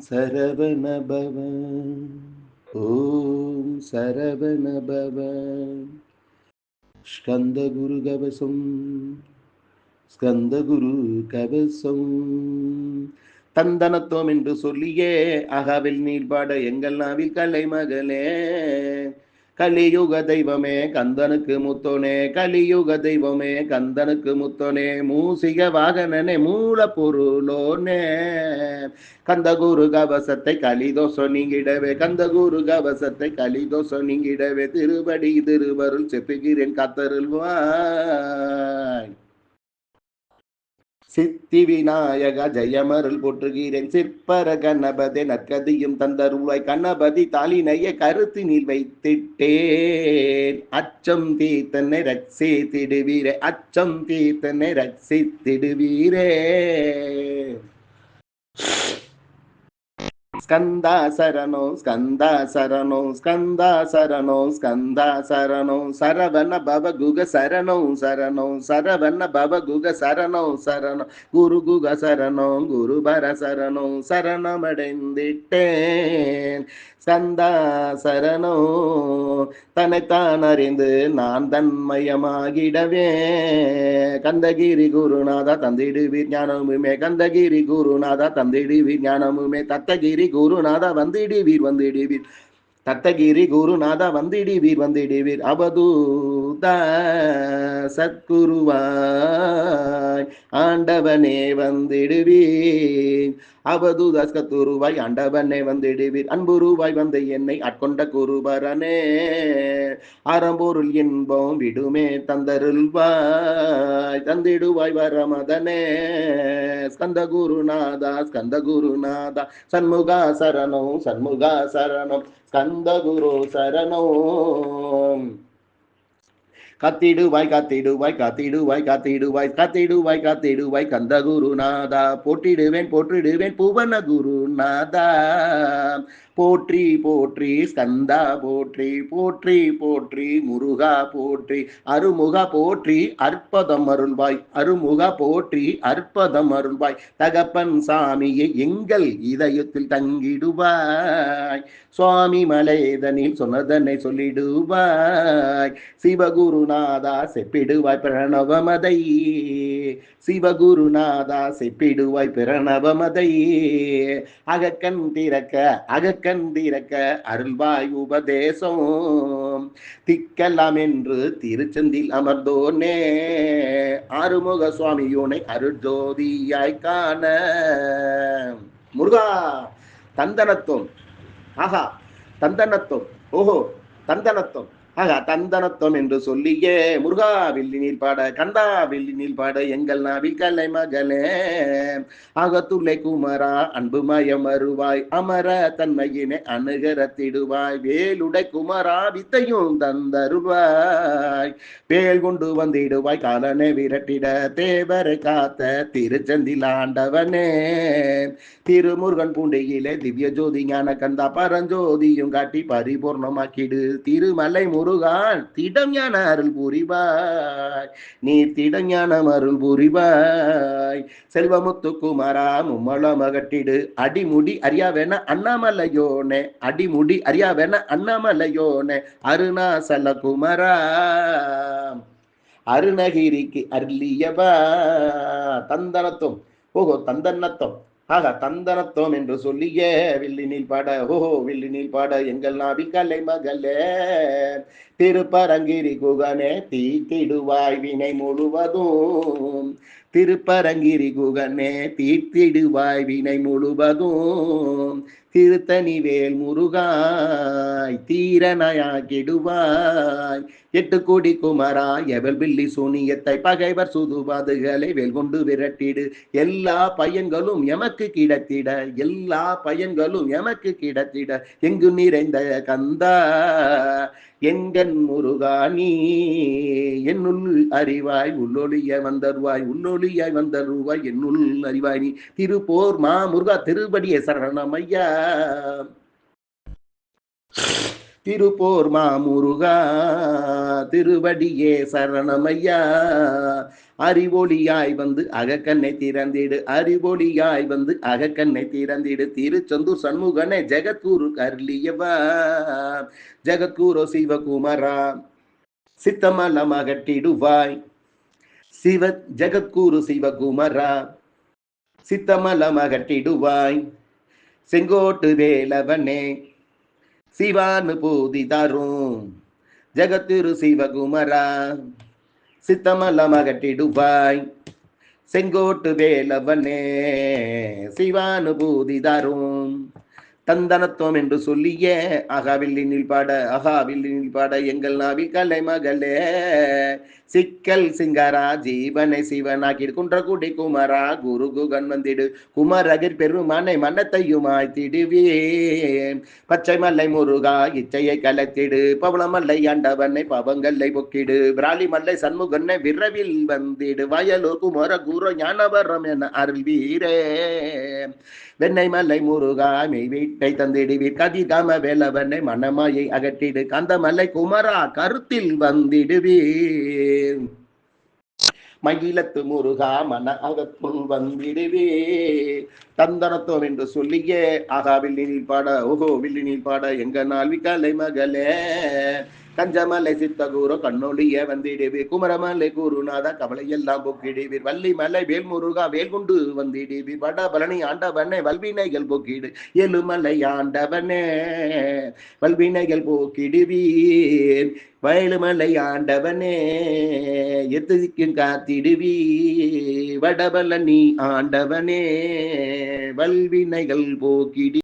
சரவண ஓம் சரவண பவ ஸ்கந்த குரு கவசம் ஸ்கந்த குரு கவசம் தந்தனத்துவம் என்று சொல்லியே அகாவில் நீர்பாட எங்கள் நாவில் கலை மகளே கலியுக தெய்வமே கந்தனுக்கு முத்தோனே கலியுக தெய்வமே கந்தனுக்கு முத்தோனே மூசிக வாகனனே மூல பொருளோனே கந்தகுரு கவசத்தை கலிதோசோ நீங்கிடவே கந்தகுரு கவசத்தை கலிதோசோ நீங்கிடவே திருவடி திருவருள் செப்புகிறேன் காத்தருள்வாய். சித்தி விநாயக ஜெயமருள் போற்றுகிறேன். சிற்பர கணபதி நற்கதியும் தந்தருவாய் கணபதி தாளினைய கருத்தினில் வைத்திட்டேன். அச்சம் தீர்த்தனை ரட்சி திடுவீரே அச்சம் தீர்த்தனை ரட்சி திடுவீரே ஸ்கந்தா சரணோ ஸ்கந்தா சரணோ ஸ்கந்தா சரணோ ஸ்கந்தா சரணோ சரவண பவ குக சரணோ சரணோ சரவண பவ குக சரணோ சரணோ குரு குக சரணோ குருபர சரணோ சரணமடைந்திட்டேன். சந்தா சரணோ. தன்னைத்தான் அறிந்து நான் தன்மயமாகிடவே கந்தகிரி குருநாதா தந்திடுவீர் ஞானமுமே. கந்தகிரி குருநாதா தந்திடுவீர் ஞானமுமே. தத்தகிரி குருநாதா வந்திடுவீர் வந்திடுவீர். தத்தகிரி குருநாதா வந்திடுவீர் வந்திடுவீர். அவதூத சத்குருவாய் ஆண்டவனே வந்திடுவீர். அவதூத சத்குருவாய் ஆண்டவனே வந்திடுவீர். அன்புருவாய் வந்த என்னை ஆட்கொண்ட குருபரனே அறம்பொருள் இன்பம் விடுமே தந்தருள்வாய். தந்திடுவாய் வரமதனே ஸ்கந்த குருநாதா ஸ்கந்த குருநாதா சண்முகா சரணம் சண்முகா சரணம் ஸ்கந்த குரு சரணம். கத்திடுவாய் காத்திடுவாய் காத்திடுவாய் காத்திடுவாய் காத்திடுவாய் காத்திடுவாய் கந்த குருநாதா. போட்டிடுவேன் போற்றிடுவேன் புவன குருநாதா. போற்றி போற்றி ஸ்கந்தா போற்றி போற்றி போற்றி முருகா போற்றி அருமுக போற்றி அற்பதம் அருள்வாய். அருமுக போற்றி அற்பதம் அருள்வாய். தகப்பன் சாமியை எங்கள் இதயத்தில் தங்கிடுவாய். சுவாமி மலைதனில் சொன்னதனை சொல்லிடுவாய். சிவகுருநாதா செப்பிடுவாய் பிரணவமதை. சிவகுருநாதா செப்பிடுவாய் பிரணவமதை. அகக்கண் திறக்க அகக்கண் திறக்க அருள்வாய் உபதேசம். திக்கலாம் என்று திருச்செந்தில் அமர்ந்தோனே. ஆறுமுக சுவாமியோனை அருட்ஜோதியாய் காண. முருகா தந்தனத்துவம். ஆஹா தந்தனத்துவம். ஓஹோ தந்தனத்துவம். ஆக தந்தனத்துவம் என்று சொல்லியே முருகா வில்லி நீர் பாட கந்தா வில்லி நீர் பாட எங்கள் நாவில் கலை மகளே. அகத்துள்ளை குமரா அன்பு மயம் அருவாய் அமர தன்மையினை அணுகரத்திடுவாய் வேலுடை குமரா வித்தையும் தந்தருவாய். வேல் கொண்டு வந்திடுவாய் காலனை விரட்டிட தேவரை காத்த திருச்செந்தில் ஆண்டவனே. திருமுருகன் பூண்டியிலே திவ்ய ஜோதி ஞான கந்தா பரஞ்சோதியும் காட்டி பரிபூர்ணமாக்கிடு. திருமலை முருகான் திடம் ஞான அருள் புரிவாய். நீ திடம் ஞானம் அருள் புரிவாய். செல்வமுத்து குமாரா மும்மளம் அகட்டிடு அடிமுடி அறியா வேணா அண்ணாமலையோனே. அடிமுடி அறியா வேணா அண்ணாமலையோனே. அருணாசல குமரா அருணகிரிக்கு அருளியவா. தந்தனத்தும் ஓஹோ தந்தன்னத்தம் ஆக தந்தனத்தோம் என்று சொல்லிய வில்லினில் பாட ஓஹோ வில்லினில் பாட எங்கள் நாவில் கலை மகளே. திருப்பரங்கிரி குகனே தீத்திடுவாய் வினை முழுவதும். திருப்பரங்கிரி குகனே தீர்த்திடுவாய் வினை முழுவதும். திருத்தணி வேல் முருகாய் தீரனாயாக்கிடுவாய் எட்டு கோடி குமரா எவல் பில்லி சூனியத்தை பகைவர் சுதுபாதுகளை வேல் கொண்டு விரட்டிடு. எல்லா பயன்களும் எமக்கு கிடத்திட எல்லா பயன்களும் எமக்கு கிடத்திட. எங்கு நிறைந்த கந்தா எங்கன் முருகாணி என்னுள் அறிவாய் உள்ளொழிய வந்தருவாய் உள்ளொளியாய் வந்தருவாய் என்னுள் அறிவாய் நீ? திருப்போர் மா முருகா திருபடிய சரணம் ஐயா திருப்போர் மாமுருகா திருவடியே சரணமையா. அறிவொளியாய் வந்து அகக்கண்ணை திறந்திடு. அறிவொளியாய் வந்து அகக்கண்ணை திறந்திடு. திருச்செந்தூர் சண்முகனே ஜெகத்குரு கர்லியவா ஜெகத்குரு சிவகுமரா சித்தமலம் அகட்டிடுவாய் சிவ ஜெகத்குரு சிவகுமரா சித்தமலம் அகட்டிடுவாய் செங்கோட்டு வேலவனே சிவானு போதி தரும். ஜெகத்திரு சிவகுமரா சித்தமலம் அகட்டிடுவாய் செங்கோட்டு வேலவனே சிவானுபூதி தரும். தந்தனத்துவம் என்று சொல்லிய அகாவில்லினில் பாட அகாவில்லினில் பாட எங்கள் நாவில் கலை மகளே சிக்கல் சிங்கரா ஜீவனை சிவனாக்கி குன்றகுடி குமரா குரு குகன் வந்திடு. குமரகிர் பெருமானை மன்னத்தையுமாய் திடுவே பச்சை மல்லை முருகா இச்சையை கலத்திடு. பவளமல்லை ஆண்டவனை பவங்கல்லை பொக்கிடு. பிராலி மல்லை சண்முகனை விரவில் வந்திடு. வயலூர் குமர குரு ஞானவரம் என அருள் வீரே. வெண்ணை மலை முருகா மெய் வீட்டை தந்திடுவீர். கதிதாம வேலவனை மனமாயை அகற்றிடு. கந்தமலை குமரா கருத்தில் வந்திடுவீர். மகிழத்து முருகா மன அகத்துள் வந்திடுவே. தந்தனத்துவம் என்று சொல்லியே ஆகா வில்லினில் பாட ஓஹோ வில்லினில் பாட எங்க நாள் விக்காலை மகளே கஞ்சமலை சித்தகூரோ கண்ணொழிய வந்திடுவீர் குமரமலை குருநாத கவலையெல்லாம் போக்கிடுவீர் வள்ளி மலை வேல் வேல்குண்டு வந்திடுவீர் வட பழனி ஆண்டவனே வல்வினைகள் போக்கிடு. எழுமலை ஆண்டவனே வல்வினைகள் போக்கிடுவீர். வயலுமலை ஆண்டவனே எத்துக்கும் காத்திடுவி வடபழனி ஆண்டவனே வல்வினைகள் போக்கிடி